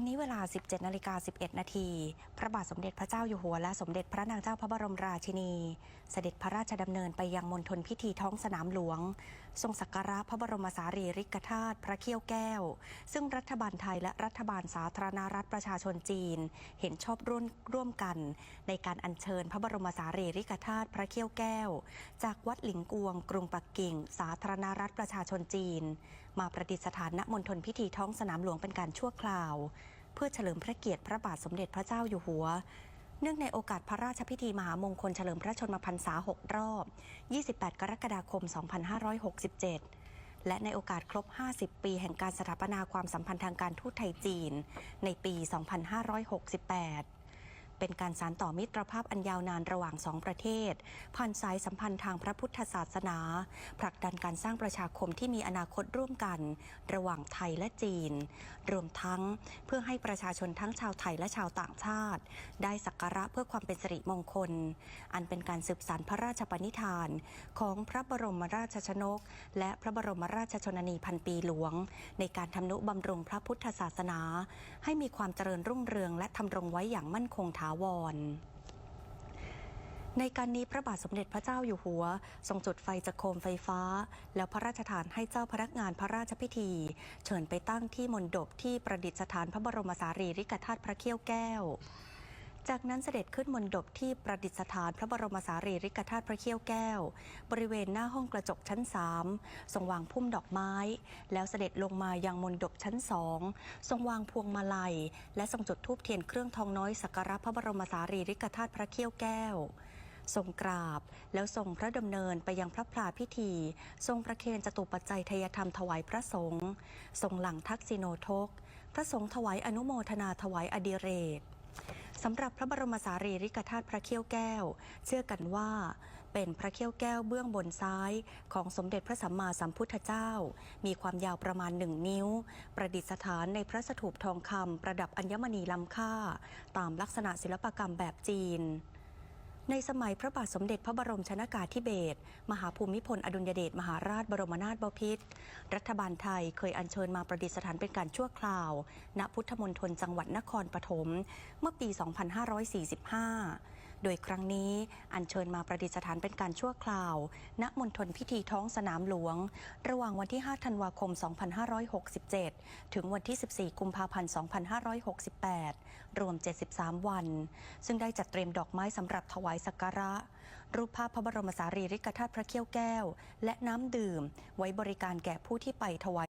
วันนี้เวลา 17นาฬิกา11 นาที พระบาทสมเด็จพระเจ้าอยู่หัวและสมเด็จพระนางเจ้าพระบรมราชินี เสด็จพระราชดำเนินไปยังมณฑลพิธีท้องสนามหลวง ทรงสักการะพระบรมสารีริกธาตุพระเขี้ยวแก้ว ซึ่งรัฐบาลไทยและรัฐบาลสาธารณรัฐประชาชนจีน เห็นชอบร่วมร่วมกัน ในการอัญเชิญพระบรมสารีริกธาตุพระเขี้ยวแก้ว จากวัดหลิงกวง กรุงปักกิ่ง สาธารณรัฐประชาชนจีน มาประดิษฐานณมณฑลพิธีท้องสนามหลวงเป็นการชั่วคราว เพื่อเฉลิมพระเกียรติพระบาทสมเด็จพระเจ้าอยู่หัว เนื่องในโอกาสพระราชพิธีมหามงคลเฉลิมพระชนมพรรษา 6 รอบ 28 กรกฎาคม 2567และในโอกาสครบ 50 ปีแห่งการสถาปนาความสัมพันธ์ทางการทูตไทยจีน ในปี 2568 เป็นการสานต่อมิตรภาพอันยาวนานระหว่างสองประเทศ ผ่านสายสัมพันธ์ทางพระพุทธศาสนา ผลักดันการสร้างประชาคมที่มีอนาคตร่วมกัน ระหว่างไทยและจีน รวมทั้งเพื่อให้ประชาชนทั้งชาวไทยและชาวต่างชาติ ได้สักการะเพื่อความเป็นสิริมงคล อันเป็นการสืบสานพระราชปณิธาน ของพระบรมราชชนก และพระบรมราชชนนีพันปีหลวง ในการทำนุบำรุงพระพุทธศาสนา ให้มีความเจริญรุ่งเรืองและทำรงไว้อย่างมั่นคงถาวร ในการนี้พระบาทสมเด็จพระเจ้าอยู่หัว ทรงจุดไฟจากโคมไฟฟ้า แล้วพระราชทานให้เจ้าพนักงานพระราชพิธี เชิญไปตั้งที่มณฑปที่ประดิษฐานพระบรมสารีริกธาตุพระเขี้ยวแก้ว จากนั้นเสด็จขึ้นมณฑปที่ประดิษฐานพระบรมสารีริกธาตุพระเขี้ยวแก้ว บริเวณหน้าห้องกระจกชั้นสามทรงวางพุ่มดอกไม้ แล้วเสด็จลงมายังมณฑปชั้นสองทรงวางพวงมาลัย และทรงจุดธูปเทียนเครื่องทองน้อยสักการะพระบรมสารีริกธาตุพระเขี้ยวแก้วทรงกราบแล้วทรงพระดำเนินไปยังพระพลาพิธี ทรงประเคนจตุปัจจัยทยธรรมถวายพระสงฆ์ทรงหลังทักษิโนทก พระสงฆ์ถวายอนุโมทนาถวายอดิเรก สำหรับพระบรมสารีริกธาตุพระเขี้ยวแก้ว เชื่อกันว่า เป็นพระเขี้ยวแก้วเบื้องบนซ้าย ของสมเด็จพระสัมมาสัมพุทธเจ้า มีความยาวประมาณหนึ่งนิ้ว ประดิษฐานในพระสถูปทองคำประดับอัญมณีล้ำค่า ตามลักษณะศิลปกรรมแบบจีน ในสมัยพระบาทสมเด็จพระบรมชนากาธิเบศรมหาภูมิพลอดุลยเดชมหาราชบรมนาถบพิตรรัฐบาลไทยเคยอัญเชิญมาประดิษฐานเป็นการชั่วคราว ณพุทธมณฑลจังหวัดนครปฐมเมื่อปี 2545 โดยครั้งนี้อัญเชิญมาประดิษฐานเป็นการชั่วคราว ณ มณฑลพิธีท้องสนามหลวง ระหว่างวันที่ 5 ธันวาคม 2567 ถึงวันที่ 14 กุมภาพันธ์ 2568 รวม 73 วัน ซึ่งได้จัดเตรียมดอกไม้สำหรับถวายสักการะ รูปภาพพระบรมสารีริกธาตุพระเขี้ยวแก้ว และน้ำดื่ม ไว้บริการแก่ผู้ที่ไปถวาย